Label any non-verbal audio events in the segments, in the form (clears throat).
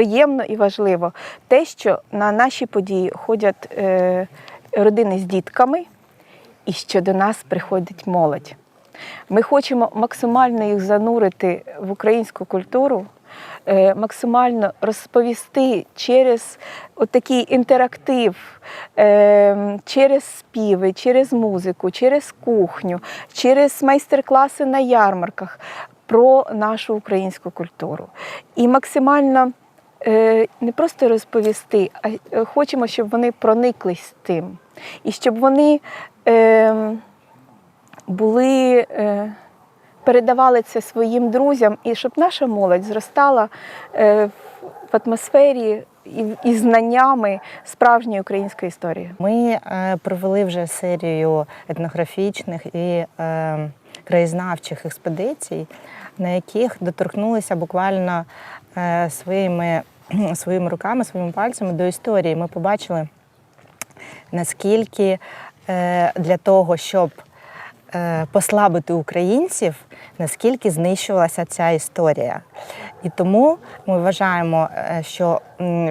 Приємно і важливо те, що на наші події ходять е, родини з дітками, і що до нас приходить молодь. Ми хочемо максимально їх занурити в українську культуру, е, максимально розповісти через отакий інтерактив, е, через співи, через музику, через кухню, через майстер-класи на ярмарках про нашу українську культуру. І максимально не просто розповісти, а е, хочемо, щоб вони прониклись тим. І щоб вони е, були, е, передавали це своїм друзям, і щоб наша молодь зростала е, в атмосфері і, знаннями справжньої української історії. Ми е, провели вже серію етнографічних і е, краєзнавчих експедицій, на яких доторкнулися буквально е, своїми, (clears throat) своїми руками, своїми пальцями до історії. Ми побачили, наскільки е, для того, щоб е, послабити українців, наскільки знищувалася ця історія. І тому ми вважаємо, е, що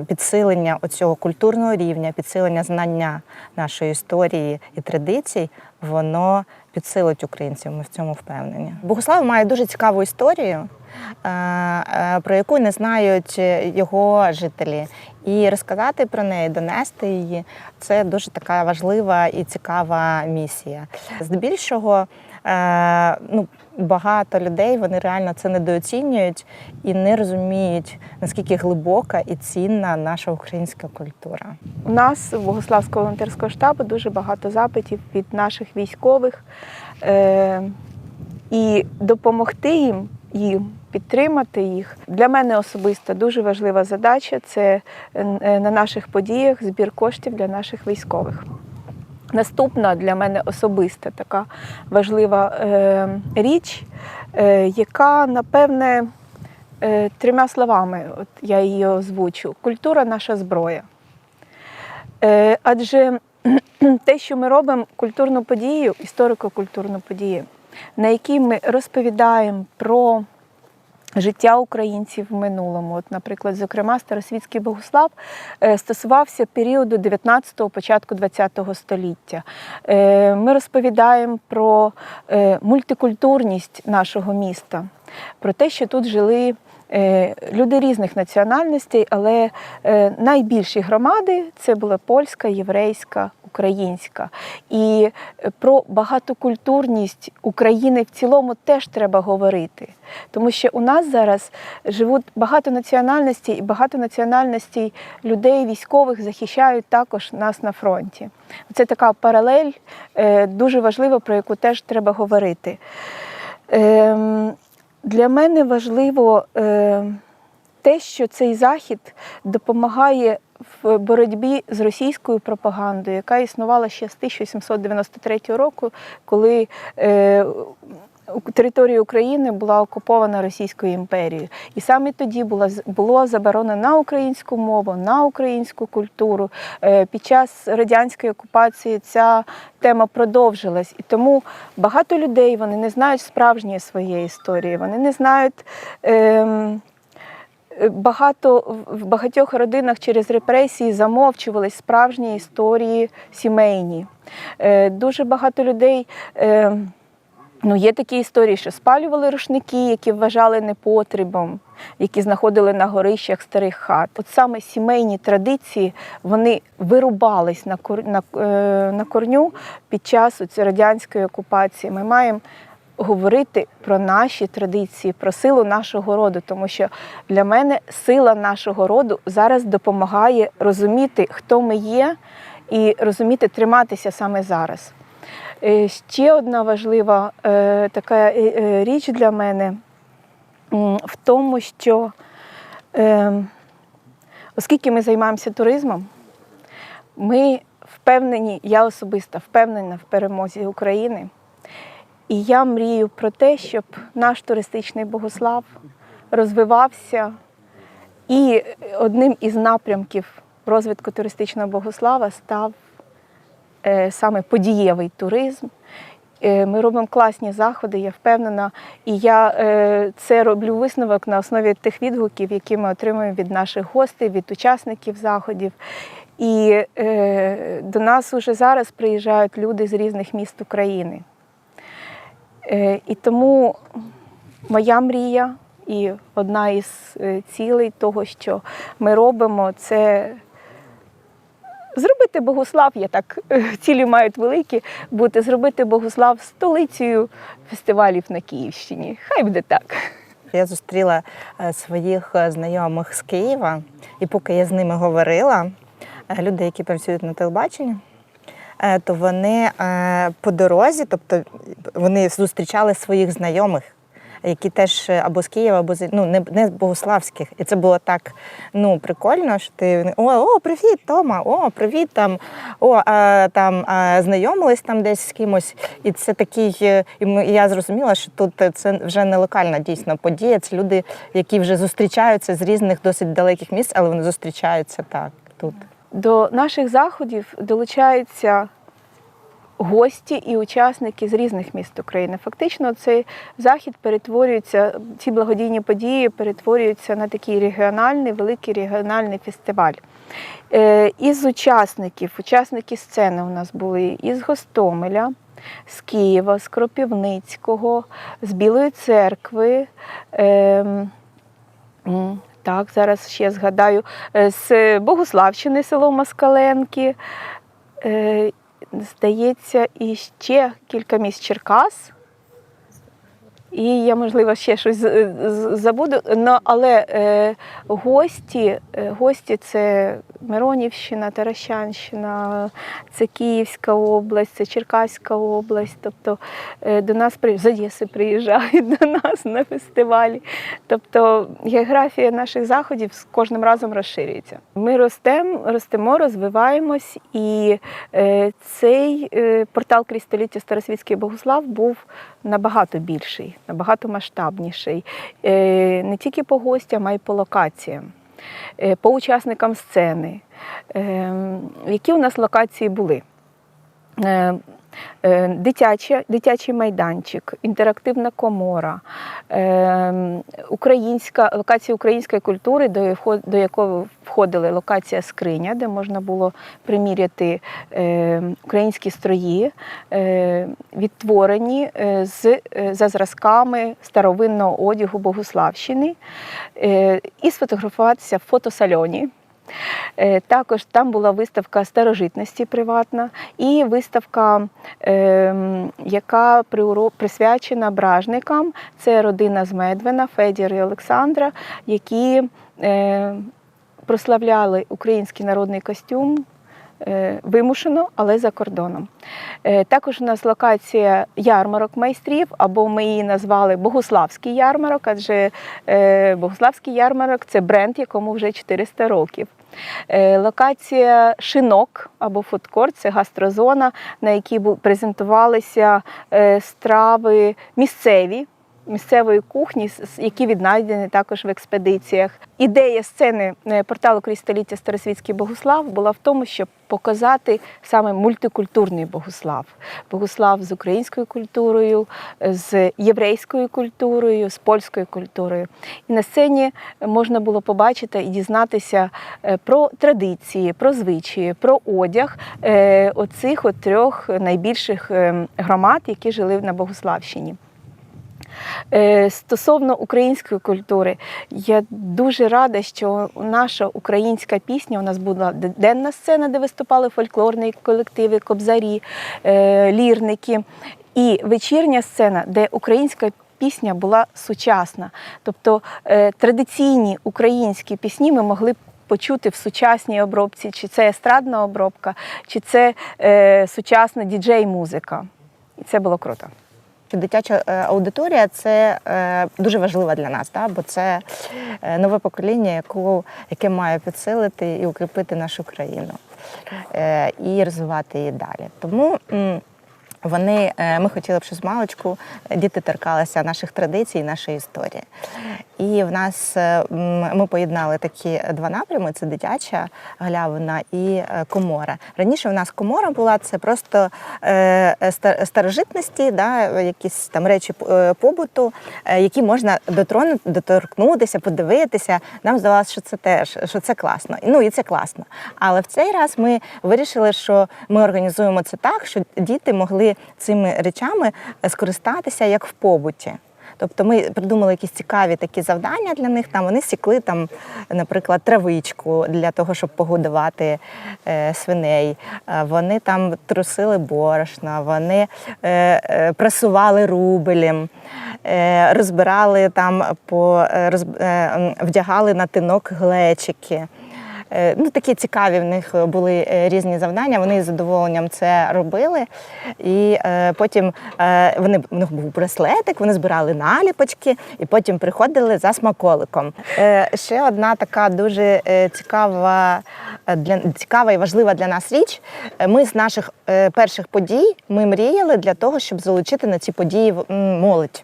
підсилення оцього культурного рівня, підсилення знання нашої історії і традицій, воно підсилить українців. Ми в цьому впевнені. Богослав має дуже цікаву історію, е, е, про яку не знають його жителі. І розказати про неї, донести її це дуже така важлива і цікава місія. Здебільшого, е, ну, багато людей вони реально це недооцінюють і не розуміють, наскільки глибока і цінна наша українська культура. У нас у Богославського волонтерського штабу дуже багато запитів від наших військових е, і допомогти їм, їм підтримати їх. Для мене особисто дуже важлива задача це е, на наших подіях збір коштів для наших військових. Наступна для мене особиста така важлива е, річ, е, яка, напевне, е, трьома словами, от я її озвучу: культура наша зброя. Е, адже (clears throat) те, що ми робимо культурну подію, історико-культурну подію, на якій ми розповідаємо про життя українців в минулому. От, наприклад, зокрема, Старосвітський Богослав е, стосувався періоду 19-го, початку 20-го століття. Е, Ми розповідаємо про е, мультикультурність нашого міста, про те, що тут жили. Люди різних національностей, але найбільші громади це була польська, єврейська, українська. І е, про багатокультурність України в цілому теж треба говорити. Тому що у нас зараз живуть багато національностей, і багато національностей людей, військових захищають також нас на фронті. Це така паралель, е, дуже важлива, про яку теж треба говорити. Ем, Для мене важливо е, те, що цей захід допомагає в боротьбі з російською пропагандою, яка існувала ще з 1793 року, коли е, територія України була окупована Російською імперією. І саме тоді була, було заборонено на українську мову, на українську культуру. Е, Під час радянської окупації ця тема продовжилась. І тому багато людей вони не знають справжньої своєї історії, вони не знають. ем, Багато в багатьох родинах через репресії замовчувались справжні історії сімейні. Е, Дуже багато людей. е, Ну, є такі історії, що спалювали рушники, які вважали непотребом, які знаходили на горищах старих хат. От саме сімейні традиції вони вирубались на, е, на корню під час радянської окупації. Ми маємо говорити про наші традиції, про силу нашого роду, тому що для мене сила нашого роду зараз допомагає розуміти, хто ми є, і розуміти, триматися саме зараз. Е, Ще одна важлива е, така е, річ для мене в тому, що оскільки ми займаємося туризмом, ми впевнені, я особисто впевнена в перемозі України. І я мрію про те, щоб наш туристичний Богослав розвивався. І одним із напрямків розвитку туристичного богослава став е, саме подієвий туризм. Е, Ми робимо класні заходи, я впевнена. І я е, це роблю висновок на основі тих відгуків, які ми отримуємо від наших гостей, від учасників заходів. І е, до нас уже зараз приїжджають люди з різних міст України. Е, і тому моя мрія і одна із е, цілей того, що ми робимо, це зробити Богослав, я так е, цілі мають великі бути, зробити Богослав столицею фестивалів на Київщині. Хай буде так. Я зустріла своїх знайомих з Києва, і поки я з ними говорила, люди, які працюють на телебаченні, то вони е, по дорозі, тобто вони зустрічали своїх знайомих, які теж е, або з Києва, або з ну, не, не з Богославських. І це було так ну, прикольно, що ти о, о, привіт, Тома, о, привіт там, о, а, там а, знайомились там десь з кимось. І це такий, е, і я зрозуміла, що тут е, це вже не локальна дійсно подія. Це люди, які вже зустрічаються з різних досить далеких місць, але вони зустрічаються так тут. До наших заходів долучаються гості і учасники з різних міст України. Фактично, цей захід перетворюється, ці благодійні події перетворюються на такий регіональний, великий регіональний фестиваль. Е, Із учасників, учасники сцени у нас були із Гостомеля, з Києва, з Кропівницького, з Білої церкви. м, Так, зараз ще згадаю, е, з Богуславщини, село Москаленки. Е, Здається, і ще кілька місць Черкас. І я, можливо, ще щось з- забуду. Ну, але е, гості, е, гості це Миронівщина, Таращанщина, це Київська область, це Черкаська область. Тобто е, до нас з Одеси приїжджають (laughs) до нас на фестивалі. Тобто географія наших заходів з кожним разом розширюється. Ми ростемо, ростемо, розвиваємось, і е, цей е, портал крізь століття Старосвітський Богослав був набагато більший, набагато масштабніший. Е, не тільки по гостям, а й по локаціям, е, по учасникам сцени. Е, які у нас локації були? Е, е, дитячий майданчик, інтерактивна комора, е, українська, локація української культури, до, до якої входили локація скриня, де можна було приміряти е, українські строї, відтворені з, за зразками старовинного одягу Богославщини, і сфотографуватися в фотосальоні. Е, Також там була виставка старожитності приватна і виставка, ем, яка присвячена бражникам. Це родина з Медвена, Федір і Олександра, які е, прославляли український народний костюм. е, Вимушено, але за кордоном. Також у нас локація ярмарок майстрів, або ми її назвали Богославський ярмарок, адже Богославський ярмарок це бренд, якому вже 400 років. Е, Локація шинок або фудкорт це гастрозона, на якій презентувалися е, страви місцеві. Місцевої кухні, які віднайдені також в експедиціях. Ідея сцени е, порталу крізь Старосвітський Богослав була в тому, щоб показати саме мультикультурний Богослав. Богослав з українською культурою, з єврейською культурою, з польською культурою. І на сцені можна було побачити і дізнатися е, про традиції, про звичаї, про одяг е, оцих от трьох найбільших ем, громад, які жили на Богославщині. Е, Стосовно української культури, я дуже рада, що наша українська пісня у нас була денна сцена, де виступали фольклорні колективи, кобзарі, е, лірники, і вечірня сцена, де українська пісня була сучасна. Тобто е, традиційні українські пісні ми могли почути в сучасній обробці, чи це естрадна обробка, чи це сучасна діджей-музика. І це було круто. Дитяча е, аудиторія це е, дуже важлива для нас, да? бо це е, нове покоління, яку, яке має підсилити і укріпити нашу країну і розвивати її далі. Тому вони, е, ми хотіли б, щоб з маличку діти торкалися наших традицій, нашої історії. І в нас е, ми поєднали такі два напрями: це дитяча галявина і е, комора. Раніше в нас комора була це просто е, старожитності, да, якісь там речі е, побуту, е, які можна дотронути, доторкнутися, подивитися. Нам здавалося, що це теж що це класно. Ну і це класно. Але в цей раз ми вирішили, що ми організуємо це так, що діти могли цими речами скористатися як в побуті. Тобто ми придумали якісь цікаві такі завдання для них. Там вони сікли там, наприклад, травичку для того, щоб погодувати е, свиней. Е, Вони там трусили борошна, вони е, е, прасували рубелем, е, розбирали там по е, роз, е, вдягали на тинок глечики. Е, Ну, такі цікаві в них були е, різні завдання. Вони з задоволенням це робили. І е, потім е, вони в них був браслетик, вони збирали наліпочки і потім приходили за смаколиком. Е, ще одна така дуже е, цікава е, для цікава і важлива для нас річ. Е, Ми з наших е, перших подій ми мріяли для того, щоб залучити на ці події молодь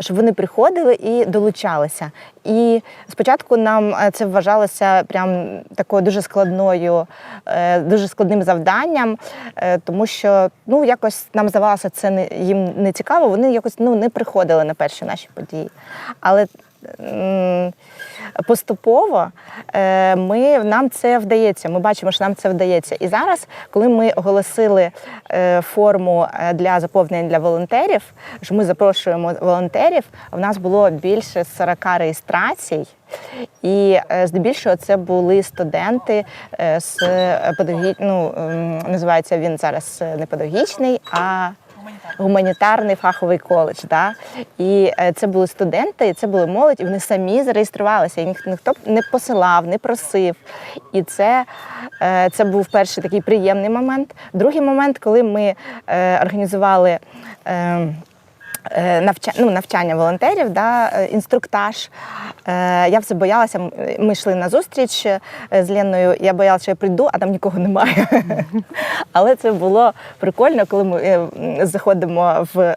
щоб вони приходили і долучалися. І спочатку нам е, це вважалося прям такою дуже складною, е, дуже складним завданням, е, тому що ну якось нам здавалося, це не їм не цікаво. Вони якось ну не приходили на перші наші події. Але поступово е, ми, нам це вдається. Ми бачимо, що нам це вдається. І зараз, коли ми оголосили е, форму е, для заповнення для волонтерів, що ми запрошуємо волонтерів, в нас було більше 40 реєстрацій. І здебільшого це були студенти з педагогі... ну, ем, називається він зараз не педагогічний, а гуманітарний фаховий коледж. Да? І е, це були студенти, і це були молодь, і вони самі зареєструвалися. І ніхто ніхто не посилав, не просив. І це, е, це був перший такий приємний момент. Другий момент, коли ми е, організували. Е, Навчання, ну, навчання волонтерів, да, е, інструктаж. Е, Я все боялася. Ми йшли на зустріч з Леною. Я боялася, що я прийду, а там нікого немає. (laughs) Але це було прикольно, коли ми заходимо в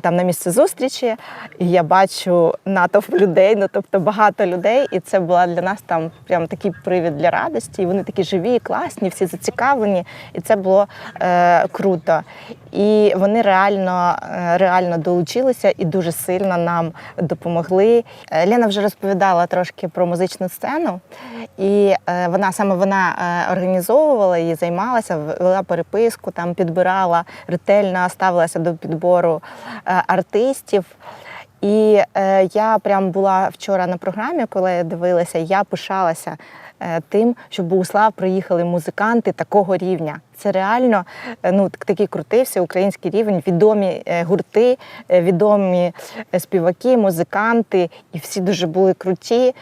там на місце зустрічі, і я бачу натовп людей, ну тобто багато людей, і це була для нас там прям такий привід для радості. І вони такі живі, класні, всі зацікавлені, і це було е, круто. І вони реально, е, реально долучилися і дуже сильно нам допомогли. Е, Лена вже розповідала трошки про музичну сцену, і е, вона саме вона організовувала і займалася, вела переписку, там підбирала ретельно ставилася до підбору артистів. І е, я прям була вчора на програмі, коли я дивилася, я пишалася тим, що в Богуслав приїхали музиканти такого рівня. Це реально е, ну, такий крутий всеукраїнський рівень, відомі е, гурти, е, відомі е, співаки, музиканти, і всі дуже були круті.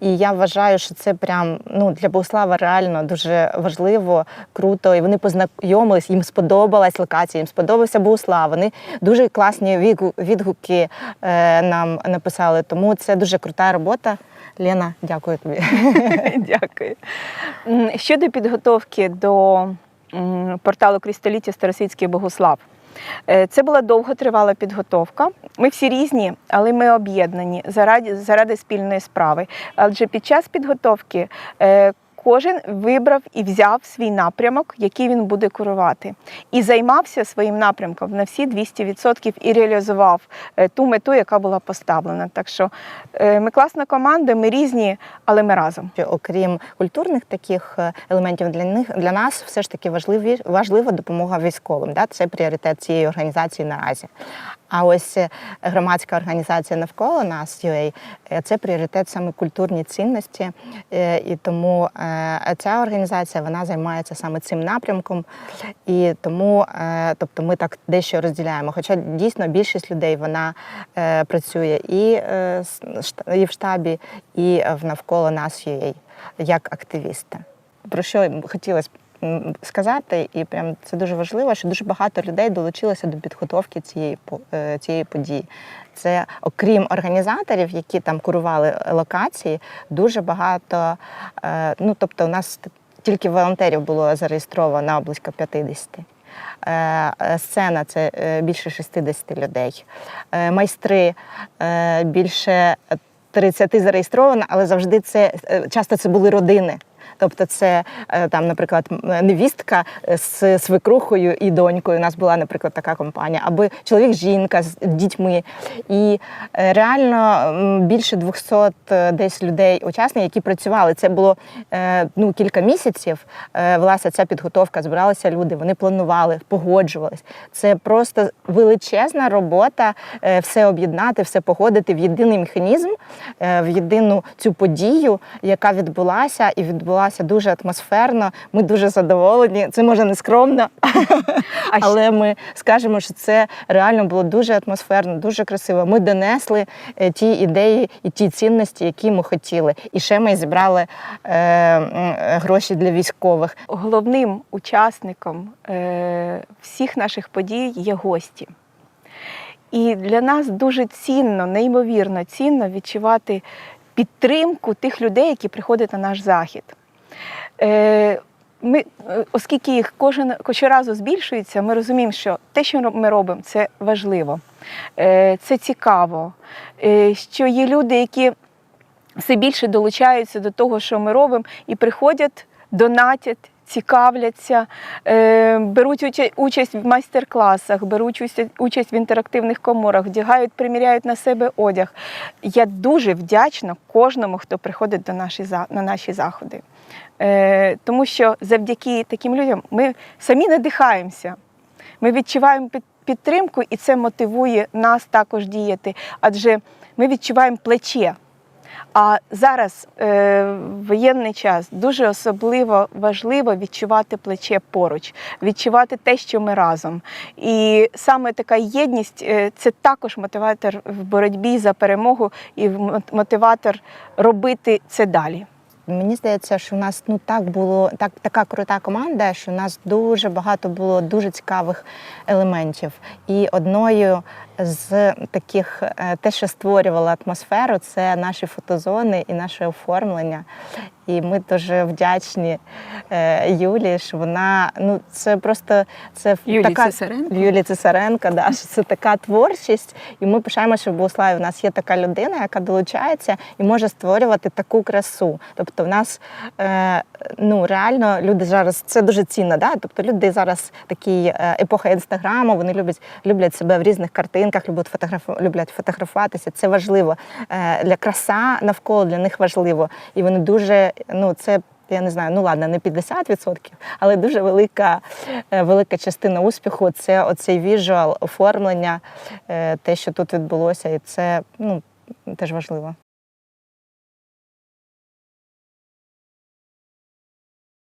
І я вважаю, що це прям ну для Богослава реально дуже важливо, круто. І вони познайомились, їм сподобалась локація, їм сподобався Богослав. Вони дуже класні відгуки е, нам написали. Тому це дуже крута робота. Лена, дякую тобі. (laughs) Дякую. Щодо підготовки до порталу Крістоліття Старосвітський Богослав. Е, Це була довготривала підготовка. Ми всі різні, але ми об'єднані заради, заради спільної справи. Адже під час підготовки е, кожен вибрав і взяв свій напрямок, який він буде курувати, і займався своїм напрямком на всі 200% і реалізував е, ту мету, яка була поставлена. Так що е, ми класна команда, ми різні, але ми разом. Окрім культурних таких е, елементів для них для нас все ж таки важливі, важлива допомога військовим. Да? Це пріоритет цієї організації наразі. А ось е, громадська організація навколо нас, UA, е, це пріоритет саме культурні цінності. Е, І тому ця організація вона займається саме цим напрямком. І тому, тобто, ми так дещо розділяємо. Хоча дійсно більшість людей вона працює і, і в штабі, і в навколо нас UA, як активісти. Про що хотілося м, сказати, і прям це дуже важливо, що дуже багато людей долучилося до підготовки цієї е, цієї події. Це окрім організаторів, які там курували локації, дуже багато. е, Ну тобто, у нас тільки волонтерів було зареєстровано близько 50. Е, Сцена це більше 60 людей. Майстри більше 30 зареєстровано, але завжди це часто це були родини. Тобто, це е, там, наприклад, невістка з свекрухою і донькою. У нас була, наприклад, така компанія, або чоловік, жінка з дітьми. І е, реально більше 200 е, десь людей, учасників, які працювали. Це було е, ну, кілька місяців. Е, Власне, ця підготовка збиралися люди, вони планували, погоджувались. Це просто величезна робота, е, все об'єднати, все погодити в єдиний механізм, е, в єдину цю подію, яка відбулася, і відбулася дуже атмосферно. Ми дуже задоволені. Це може не скромно, але ми скажемо, що це реально було дуже атмосферно, дуже красиво. Ми донесли е, ті ідеї і ті цінності, які ми хотіли. І ще ми зібрали е, е, гроші для військових. головним учасником е, всіх наших подій є гості. І для нас дуже цінно, неймовірно цінно відчувати підтримку тих людей, які приходять на наш захід. Е, Ми, е, оскільки їх кожен щоразу збільшується, ми розуміємо, що те, що ми робимо, це важливо, е, це цікаво, що є люди, які все більше долучаються до того, що ми робимо, і приходять, донатять, цікавляться, беруть участь в майстер-класах, беруть участь в інтерактивних коморах, вдягають, приміряють на себе одяг. Я дуже вдячна кожному, хто приходить до наші, на наші заходи. Е, тому що завдяки таким людям ми самі надихаємося. Ми відчуваємо підтримку, і це мотивує нас також діяти. Адже ми відчуваємо плече. А зараз, е, в воєнний час, дуже особливо важливо відчувати плече поруч, відчувати те, що ми разом. І саме така єдність е, це також мотиватор в боротьбі за перемогу і мотиватор робити це далі. Мені здається, що в нас ну так було так, така крута команда, що в нас дуже багато було дуже цікавих елементів. І одною з таких, е, те, що створювало атмосферу, це наші фотозони і наше оформлення. І ми дуже вдячні е, Юлі, що вона ну це просто це Юлії така Цесаренко? Юлії Цесаренко, да, що це така творчість. І ми пишаємося, що в Богославі в нас є така людина, яка долучається і може створювати таку красу. Тобто, в нас е, ну реально люди зараз це дуже цінно. Да? Тобто люди зараз такі е, епоха інстаграму, вони люблять, люблять себе в різних картинках, люблять фотографу, люблять фотографуватися. Це важливо. Е, для краса навколо для них важливо. І вони дуже ну це. Я не знаю, ну ладно, не 50%, але дуже велика, е, велика частина успіху це оцей віжуал, оформлення, е, те, що тут відбулося, і це ну, теж важливо.